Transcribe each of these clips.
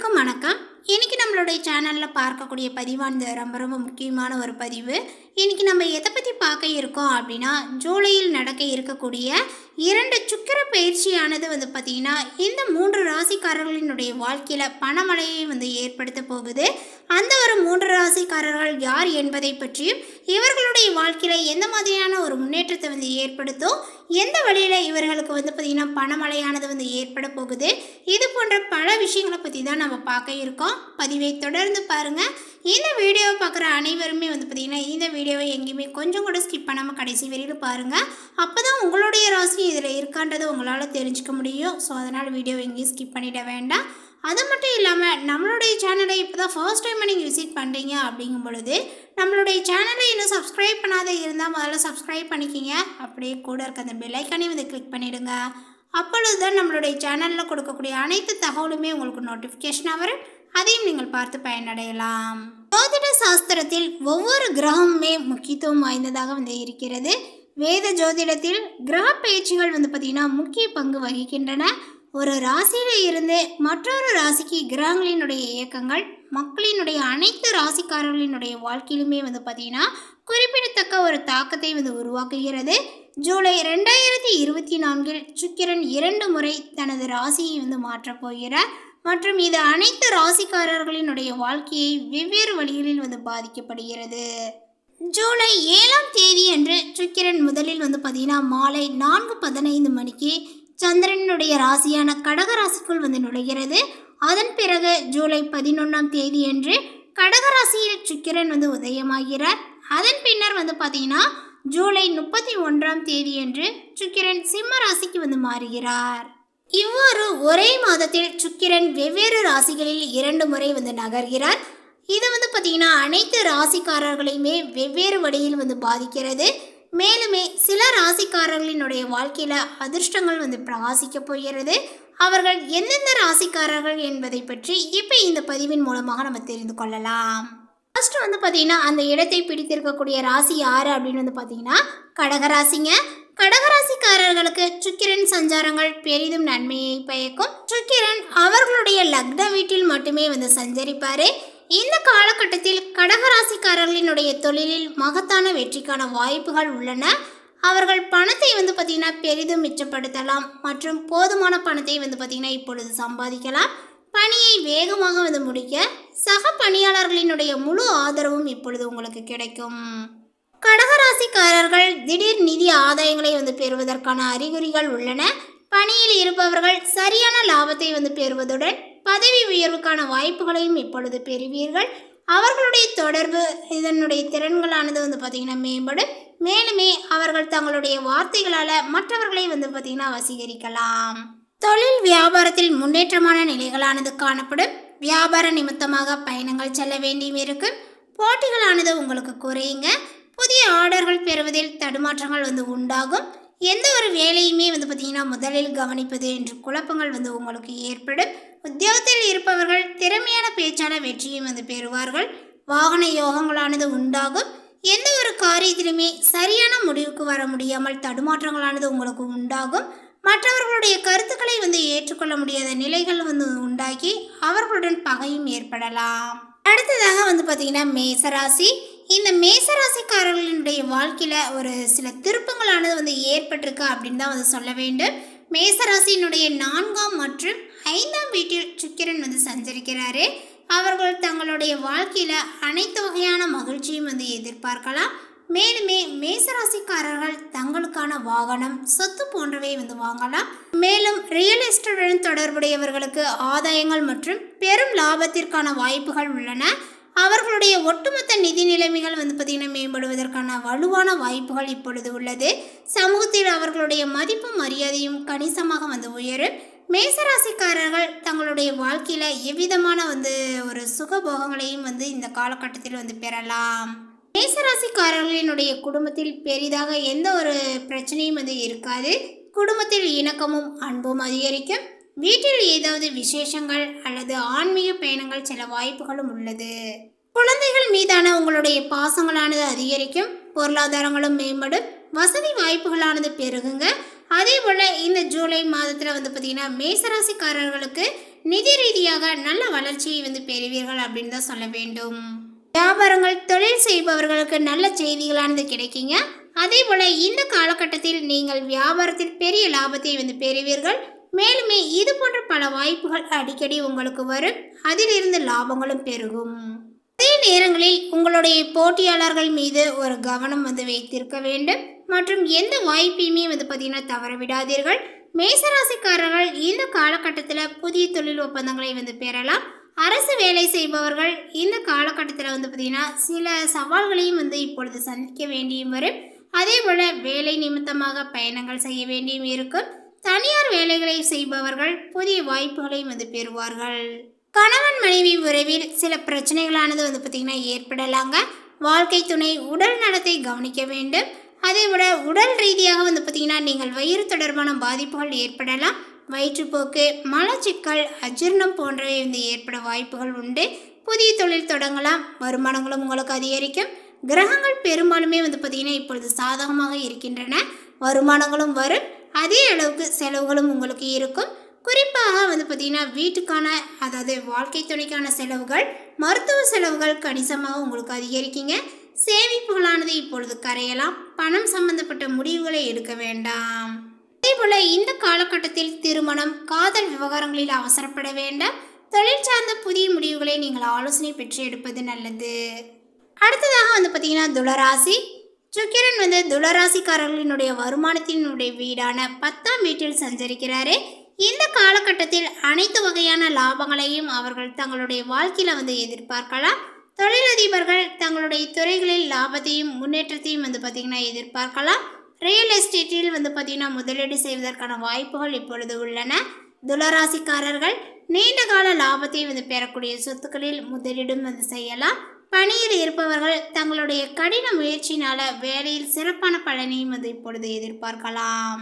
அனைவருக்கும் வணக்கம். இன்றைக்கி நம்மளுடைய சேனலில் பார்க்கக்கூடிய பதிவானது ரொம்ப ரொம்ப முக்கியமான ஒரு பதிவு. இன்னைக்கு நம்ம எதை பற்றி பார்க்க இருக்கோம் அப்படின்னா ஜூலையில் நடக்க இருக்கக்கூடிய இரண்டு சுக்கிர பயிற்சியானது வந்து பார்த்திங்கன்னா இந்த மூன்று ராசிக்காரர்களினுடைய வாழ்க்கையில் பணமழையை வந்து ஏற்படுத்த போகுது. அந்த ஒரு மூன்று ராசிக்காரர்கள் யார் என்பதை பற்றியும் இவர்களுடைய வாழ்க்கையில் எந்த மாதிரியான ஒரு முன்னேற்றத்தை வந்து ஏற்படுத்தும் எந்த வழியில் இவர்களுக்கு வந்து பார்த்திங்கன்னா பணமழையானது வந்து ஏற்பட போகுது இது போன்ற பல விஷயங்களை பற்றி தான் நம்ம பார்க்க இருக்கோம். பதிவை தொடர்ந்து பாருங்கள் இந்த வீடியோவை பார்க்குற அனைவருமே வந்து பார்த்திங்கன்னா இந்த வீடியோவை எங்கேயுமே கொஞ்சம் கூட ஸ்கிப் பண்ணாமல் கடைசி வரையில் பாருங்கள் அப்போ தான் உங்களுடைய ராசி இதில் இருக்கான்றதை உங்களால் தெரிஞ்சுக்க முடியும். ஸோ அதனால் வீடியோ எங்கேயும் ஸ்கிப் பண்ணிட வேண்டாம். அது மட்டும் இல்லாமல் நம்மளுடைய சேனலை இப்போ தான் ஃபர்ஸ்ட் டைம் நீங்கள் விசிட் பண்ணுறீங்க அப்படிங்கும் பொழுது நம்மளுடைய சேனலை இன்னும் சப்ஸ்கிரைப் பண்ணாத இருந்தால் முதல்ல சப்ஸ்கிரைப் பண்ணிக்கிங்க. அப்படியே கூட இருக்க அந்த பெல்லைக்கானே வந்து கிளிக் பண்ணிவிடுங்க அப்பொழுது தான் நம்மளுடைய சேனலில் கொடுக்கக்கூடிய அனைத்து தகவலுமே உங்களுக்கு நோட்டிஃபிகேஷனாக வரும். அதையும் நீங்கள் பார்த்து பயனடையலாம். ஜோதிட சாஸ்திரத்தில் ஒவ்வொரு கிரகமுமே முக்கியத்துவம் வாய்ந்ததாக வந்து இருக்கிறது. வேத ஜோதிடத்தில் கிரக பயிற்சிகள் வந்து பார்த்திங்கன்னா முக்கிய பங்கு வகிக்கின்றன. ஒரு ராசியில் இருந்து மற்றொரு ராசிக்கு கிரகங்களினுடைய இயக்கங்கள் மக்களினுடைய அனைத்து ராசிக்காரர்களினுடைய வாழ்க்கையிலுமே வந்து பார்த்திங்கன்னா குறிப்பிடத்தக்க ஒரு தாக்கத்தை வந்து உருவாக்குகிறது. ஜூலை ரெண்டாயிரத்தி இருபத்தி நான்கில் சுக்கிரன் இரண்டு முறை தனது ராசியை வந்து மாற்றப் போகிறார். மற்றும் இது அனைத்து ராசிக்காரர்களினுடைய வாழ்க்கையை வெவ்வேறு வழிகளில் வந்து பாதிக்கப்படுகிறது. ஜூலை ஏழாம் தேதி அன்று சுக்கிரன் முதலில் வந்து பார்த்தீங்கன்னா மாலை நான்கு பதினைந்து மணிக்கு சந்திரனுடைய ராசியான கடக ராசிக்குள் வந்து நுழைகிறது. அதன் பிறகு ஜூலை பதினொன்றாம் தேதி அன்று கடகராசியில் சுக்கிரன் வந்து உதயமாகிறார். அதன் பின்னர் வந்து பார்த்தீங்கன்னா ஜூலை முப்பத்தி ஒன்றாம் தேதி என்று சுக்கிரன் சிம்ம ராசிக்கு வந்து மாறுகிறார். இவ்வாறு ஒரே மாதத்தில் சுக்கிரன் வெவ்வேறு ராசிகளில் இரண்டு முறை வந்து நகர்கிறார். இது வந்து பார்த்தீங்கன்னா அனைத்து ராசிக்காரர்களையுமே வெவ்வேறு வழியில் வந்து பாதிக்கிறது. மேலுமே சில ராசிக்காரர்களினுடைய வாழ்க்கையில் அதிர்ஷ்டங்கள் வந்து பிரகாசிக்க போகிறது. அவர்கள் எந்தெந்த ராசிக்காரர்கள் என்பதை பற்றி இப்போ இந்த பதிவின் மூலமாக நம்ம தெரிந்து கொள்ளலாம். ஃபர்ஸ்ட் வந்து பார்த்தீங்கன்னா அந்த இடத்தை பிடித்திருக்கக்கூடிய ராசி யார் அப்படின்னு வந்து பார்த்தீங்கன்னா கடகராசிங்க. கடகராசிக்காரர்களுக்கு சுக்கிரன் சஞ்சாரங்கள் பெரிதும் நன்மையை பயக்கும். சுக்கிரன் அவர்களுடைய லக்ன வீட்டில் மட்டுமே வந்து சஞ்சரிப்பார். இந்த காலகட்டத்தில் கடகராசிக்காரர்களினுடைய தொழிலில் மகத்தான வெற்றிக்கான வாய்ப்புகள் உள்ளன. அவர்கள் பணத்தை வந்து பார்த்திங்கன்னா பெரிதும் மிச்சப்படுத்தலாம் மற்றும் போதுமான பணத்தை வந்து பார்த்திங்கன்னா இப்பொழுது சம்பாதிக்கலாம். பணியை வேகமாக வந்து முடிக்க சக பணியாளர்களினுடைய முழு ஆதரவும் இப்பொழுது உங்களுக்கு கிடைக்கும். கடகராசிக்காரர்கள் திடீர் நிதி ஆதாயங்களை வந்து பெறுவதற்கான அறிகுறிகள் உள்ளன. பணியில் இருப்பவர்கள் சரியான லாபத்தை வந்து பெறுவதுடன் பதவி உயர்வுக்கான வாய்ப்புகளையும் இப்பொழுது பெறுவீர்கள். அவர்களுடைய தொடர்பு இதனுடைய திறன்களானது வந்து பார்த்திங்கன்னா மேம்படும். மேலுமே அவர்கள் தங்களுடைய வார்த்தைகளால் மற்றவர்களை வந்து பார்த்திங்கன்னா வசீகரிக்கலாம். தொழில் வியாபாரத்தில் முன்னேற்றமான நிலைகளானது காணப்படும். வியாபார நிமித்தமாக பயணங்கள் செல்ல வேண்டியும் இருக்கும் போட்டிகளானது உங்களுக்கு குறையுங்க. புதிய ஆர்டர்கள் பெறுவதில் தடுமாற்றங்கள் வந்து உண்டாகும். எந்த ஒரு வேலையுமே வந்து பார்த்திங்கன்னா முதலில் கவனிப்பது என்று குழப்பங்கள் வந்து உங்களுக்கு ஏற்படும். உத்தியோகத்தில் இருப்பவர்கள் திறமையான பேச்சான வெற்றியும் வந்து பெறுவார்கள். வாகன யோகங்களானது உண்டாகும். எந்த ஒரு காரியத்திலுமே சரியான முடிவுக்கு வர முடியாமல் தடுமாற்றங்களானது உங்களுக்கு உண்டாகும். மற்றவர்களுடைய கருத்துக்களை வந்து ஏற்றுக்கொள்ள முடியாத நிலைகள் வந்து உண்டாக்கி அவர்களுடன் பகையும் ஏற்படலாம். அடுத்ததாக வந்து பார்த்தீங்கன்னா மேசராசி. இந்த மேசராசிக்காரர்களுடைய வாழ்க்கையில் ஒரு சில திருப்பங்களானது வந்து ஏற்பட்டிருக்கு அப்படின்னு தான் வந்து சொல்ல வேண்டும். மேசராசியினுடைய நான்காம் மற்றும் ஐந்தாம் வீட்டில் சுக்கிரன் வந்து சஞ்சரிக்கிறாரு. அவர்கள் தங்களுடைய வாழ்க்கையில் அனைத்து வகையான மகிழ்ச்சியும் வந்து எதிர்பார்க்கலாம். மேலுமே மேசராசிக்காரர்கள் தங்களுக்கான வாகனம் சொத்து போன்றவை வந்து வாங்கலாம். மேலும் ரியல் எஸ்டேட்டுடன் தொடர்புடையவர்களுக்கு ஆதாயங்கள் மற்றும் பெரும் லாபத்திற்கான வாய்ப்புகள் உள்ளன. அவர்களுடைய ஒட்டுமொத்த நிதி நிலைமைகள் வந்து பார்த்திங்கன்னா மேம்படுவதற்கான வலுவான வாய்ப்புகள் இப்பொழுது உள்ளது. சமூகத்தில் அவர்களுடைய மதிப்பும் மரியாதையும் கணிசமாக வந்து உயரும். மேசராசிக்காரர்கள் தங்களுடைய வாழ்க்கையில் எவ்விதமான வந்து ஒரு சுகபோகங்களையும் வந்து இந்த காலகட்டத்தில் வந்து பெறலாம். மேசராசிக்காரர்களினுடைய குடும்பத்தில் பெரிதாக எந்த ஒரு பிரச்சனையும் வந்து இருக்காது. குடும்பத்தில் இணக்கமும் அன்பும் அதிகரிக்கும். வீட்டில் ஏதாவது விசேஷங்கள் அல்லது ஆன்மீக பயணங்கள் சில வாய்ப்புகளும் உள்ளது. குழந்தைகள் மீதான உங்களுடைய பாசங்களானது அதிகரிக்கும் பொருளாதாரங்களும் மேம்படும் வசதி வாய்ப்புகளானது பெருகுங்க. அதே போல் இந்த ஜூலை மாதத்தில் வந்து பார்த்திங்கன்னா மேசராசிக்காரர்களுக்கு நிதி ரீதியாக நல்ல வளர்ச்சியை வந்து பெறுவீர்கள் அப்படின்னு தான் சொல்ல வேண்டும். வியாபாரங்கள் தொழில் செய்பவர்களுக்கு நல்ல செய்திகளானது கிடைக்குங்க. அதே போல் இந்த காலகட்டத்தில் நீங்கள் வியாபாரத்தில் பெரிய லாபத்தை வந்து பெறுவீர்கள். மேலுமே இது போன்ற பல வாய்ப்புகள் அடிக்கடி உங்களுக்கு வரும். அதிலிருந்து லாபங்களும் பெருகும். அதே நேரங்களில் உங்களுடைய போட்டியாளர்கள் மீது ஒரு கவனம் வந்து வைத்திருக்க வேண்டும். மற்றும் எந்த வாய்ப்பையுமே வந்து பார்த்தீங்கன்னா தவற விடாதீர்கள். மேசராசிக்காரர்கள் இந்த காலகட்டத்தில் புதிய தொழில் ஒப்பந்தங்களை வந்து பெறலாம். அரசு வேலை செய்பவர்கள் இந்த காலகட்டத்தில் வந்து பார்த்திங்கன்னா சில சவால்களையும் வந்து இப்பொழுது சந்திக்க வேண்டியும் வரும். அதே போல் வேலை நிமித்தமாக பயணங்கள் செய்ய வேண்டியும் இருக்கும். தனியார் வேலைகளை செய்பவர்கள் புதிய வாய்ப்புகளையும் வந்து பெறுவார்கள். கணவன் மனைவி உறவில் சில பிரச்சனைகளானது வந்து பார்த்திங்கன்னா ஏற்படலாங்க. வாழ்க்கை துணை உடல் நலத்தை கவனிக்க வேண்டும். அதை விட உடல் ரீதியாக வந்து பார்த்திங்கன்னா நீங்கள் வயிறு தொடர்பான பாதிப்புகள் ஏற்படலாம். வயிற்றுப்போக்கு மலச்சிக்கல் அஜீர்ணம் போன்றவை வந்து ஏற்பட வாய்ப்புகள் உண்டு. புதிய தொழில் தொடங்கலாம். வருமானங்களும் உங்களுக்கு அதிகரிக்கும். கிரகங்கள் பெரும்பாலுமே வந்து பார்த்திங்கன்னா இப்பொழுது சாதகமாக இருக்கின்றன. வருமானங்களும் வரும். அதே அளவுக்கு செலவுகளும் உங்களுக்கு இருக்கும். குறிப்பாக வந்து பார்த்திங்கன்னா வீட்டுக்கான அதாவது வாழ்க்கை துணைக்கான செலவுகள் மருத்துவ செலவுகள் கணிசமாக உங்களுக்கு அதிகரிக்குங்க. சேமிப்புகளானது இப்பொழுது கரையலாம். பணம் சம்பந்தப்பட்ட முடிவுகளை எடுக்க வேண்டாம். அதேபோல் இந்த காலகட்டத்தில் திருமணம் காதல் விவகாரங்களில் அவசரப்பட வேண்டாம். தொழில் சார்ந்த புதிய முடிவுகளை நீங்கள் ஆலோசனை பெற்று எடுப்பது நல்லது. அடுத்ததாக வந்து பார்த்திங்கன்னா துளராசி. சுக்கிரன் வந்து துளராசிக்காரர்களினுடைய வருமானத்தினுடைய வீடான பத்தாம் வீட்டில் சஞ்சரிக்கிறாரு. இந்த காலகட்டத்தில் அனைத்து வகையான லாபங்களையும் அவர்கள் தங்களுடைய வாழ்க்கையில் வந்து எதிர்பார்க்கலாம். தொழிலதிபர்கள் தங்களுடைய துறைகளில் லாபத்தையும் முன்னேற்றத்தையும் வந்து பார்த்திங்கன்னா எதிர்பார்க்கலாம். ரியல் எஸ்டேட்டில் வந்து பார்த்திங்கன்னா முதலீடு செய்வதற்கான வாய்ப்புகள் இப்பொழுது உள்ளன. துளராசிக்காரர்கள் நீண்ட கால லாபத்தை வந்து பெறக்கூடிய சொத்துக்களில் முதலீடும் வந்து செய்யலாம். பணியில் இருப்பவர்கள் தங்களுடைய கடின முயற்சியினால வேலையில் சிறப்பான பலனையும் வந்து இப்பொழுது எதிர்பார்க்கலாம்.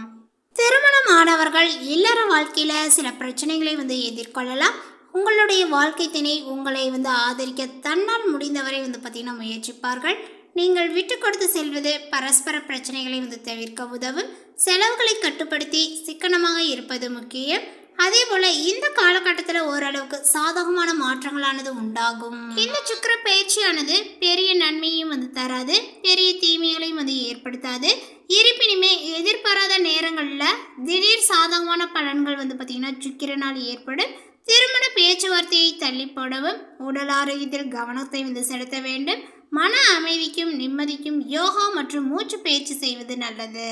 திருமணம் ஆனவர்கள் இல்லற வாழ்க்கையில சில பிரச்சனைகளை வந்து எதிர்கொள்ளலாம். உங்களுடைய வாழ்க்கை திணை உங்களை வந்து ஆதரிக்க தன்னால் முடிந்தவரை வந்து பார்த்தீங்கன்னா முயற்சிப்பார்கள். நீங்கள் விட்டு கொடுத்து செல்வது பரஸ்பர பிரச்சனைகளை வந்து தவிர்க்க உதவும். செலவுகளை கட்டுப்படுத்தி சிக்கனமாக இருப்பது முக்கியம். அதே போல இந்த காலகட்டத்தில் ஓரளவுக்கு சாதகமான மாற்றங்களானது உண்டாகும். இந்த சுக்கர பயிற்சியானது பெரிய நன்மையும் வந்து தராது பெரிய தீமைகளையும் வந்து ஏற்படுத்தாது. இருப்பினுமே எதிர்பாராத நேரங்களில் திடீர் சாதகமான பலன்கள் வந்து பார்த்திங்கன்னா சுக்கிரனால் ஏற்படும். திருமண பேச்சுவார்த்தையை தள்ளி போடவும் உடல் ஆரோக்கியத்தில் கவனத்தை வந்து செலுத்த வேண்டும். மன அமைதிக்கும் நிம்மதிக்கும் யோகா மற்றும் மூச்சு பயிற்சி செய்வது நல்லது.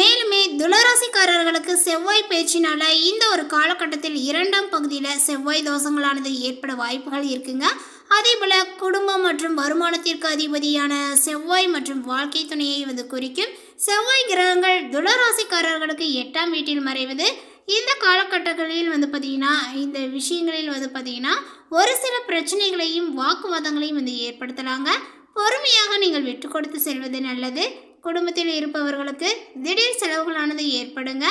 மேலுமே துளராசிக்காரர்களுக்கு செவ்வாய் பயிற்சினால இந்த ஒரு காலகட்டத்தில் இரண்டாம் பகுதியில் செவ்வாய் தோஷங்களானது ஏற்பட வாய்ப்புகள் இருக்குங்க. அதே போல் குடும்பம் மற்றும் வருமானத்திற்கு அதிபதியான செவ்வாய் மற்றும் வாழ்க்கை துணையை வந்து குறிக்கும் செவ்வாய் கிரகங்கள் துளராசிக்காரர்களுக்கு எட்டாம் வீட்டில் மறைவது. இந்த காலகட்டங்களில் வந்து பார்த்திங்கன்னா இந்த விஷயங்களில் வந்து பார்த்திங்கன்னா ஒரு சில பிரச்சனைகளையும் வாக்குவாதங்களையும் வந்து ஏற்படுத்தலாங்க. பொறுமையாக நீங்கள் விட்டு கொடுத்து செல்வது நல்லது. குடும்பத்தில் இருப்பவர்களுக்கு திடீர் செலவுகளானது ஏற்படுங்க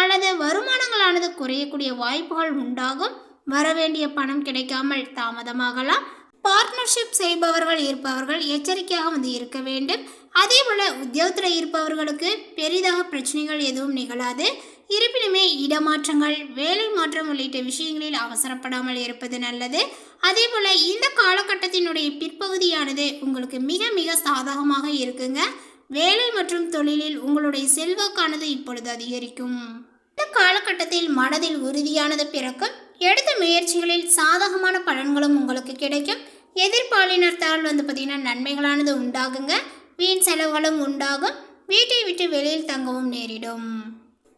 அல்லது வருமானங்களானது குறையக்கூடிய வாய்ப்புகள் உண்டாகும். வரவேண்டிய பணம் கிடைக்காமல் தாமதமாகலாம். பார்ட்னர்ஷிப் செய்பவர்கள் இருப்பவர்கள் எச்சரிக்கையாக வந்து இருக்க வேண்டும். அதே போல் உத்தியோகத்தில் இருப்பவர்களுக்கு பெரிதாக பிரச்சனைகள் எதுவும் நிகழாது. இருப்பினுமே இடமாற்றங்கள் வேலை மாற்றம் உள்ளிட்ட விஷயங்களில் அவசரப்படாமல் இருப்பது நல்லது. அதே போல் இந்த காலகட்டத்தினுடைய பிற்பகுதியானது உங்களுக்கு மிக மிக சாதகமாக இருக்குங்க. வேலை மற்றும் தொழிலில் உங்களுடைய செல்வாக்கானது இப்பொழுது அதிகரிக்கும். இந்த காலகட்டத்தில் மனதில் உறுதியானது பிறக்கும். எடுத்த முயற்சிகளில் சாதகமான பலன்களும் உங்களுக்கு கிடைக்கும். எதிர்பாலினத்தால் வந்து பார்த்திங்கன்னா நன்மைகளானது உண்டாகுங்க. வீண் செலவுகளும் உண்டாகும். வீட்டை விட்டு வெளியில் தங்கவும் நேரிடும்.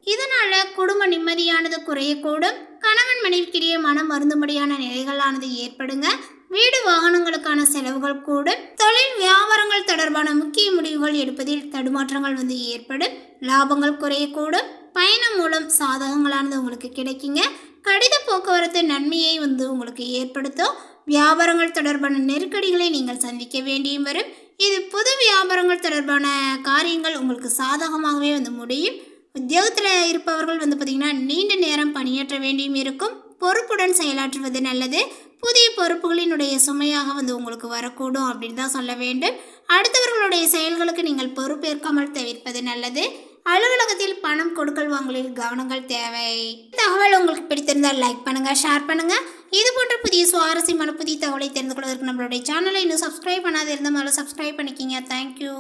இதனால குடும்ப நிம்மதியானது குறையக்கூடும். கணவன் மனைவிக்கிடையே மனம் மருந்தும்படியான நிலைகளானது ஏற்படுங்க. வீடு வாகனங்களுக்கான செலவுகள் கூடும் தொழில் வியாபாரங்கள் தொடர்பான முக்கிய முடிவுகள் எடுப்பதில் தடுமாற்றங்கள் வந்து ஏற்படும். லாபங்கள் குறையக்கூடும். பயணம் மூலம் சாதகங்களானது உங்களுக்கு கிடைக்குங்க. கடித போக்குவரத்து நன்மையை வந்து உங்களுக்கு ஏற்படுத்தும். வியாபாரங்கள் தொடர்பான நெருக்கடிகளை நீங்கள் சந்திக்க வேண்டியும் வரும். இது புது வியாபாரங்கள் தொடர்பான காரியங்கள் உங்களுக்கு சாதகமாகவே வந்து முடியும். உத்தியோகத்தில் இருப்பவர்கள் வந்து பார்த்திங்கன்னா நீண்ட நேரம் பணியாற்ற வேண்டியும் இருக்கும். பொறுப்புடன் செயலாற்றுவது நல்லது. புதிய பொறுப்புகளினுடைய சுமையாக வந்து உங்களுக்கு வரக்கூடும் அப்படின்னு தான் சொல்ல வேண்டும். அடுத்தவர்களுடைய செயல்களுக்கு நீங்கள் பொறுப்பேற்காமல் தவிர்ப்பது நல்லது. அலுவலகத்தில் பணம் கொடுக்கல் வாங்கலில் கவனங்கள் தேவை. தகவல் உங்களுக்கு பிடித்திருந்தால் லைக் பண்ணுங்கள் ஷேர் பண்ணுங்கள் இது போன்ற புதிய சுவாரஸ்யமான புதிய தகவலை தெரிந்து கொள்வதற்கு நம்மளுடைய சேனலை இன்னும் சப்ஸ்கிரைப் பண்ணாத இருந்தால் சப்ஸ்கிரைப் பண்ணிக்கிங்க. தேங்க்யூ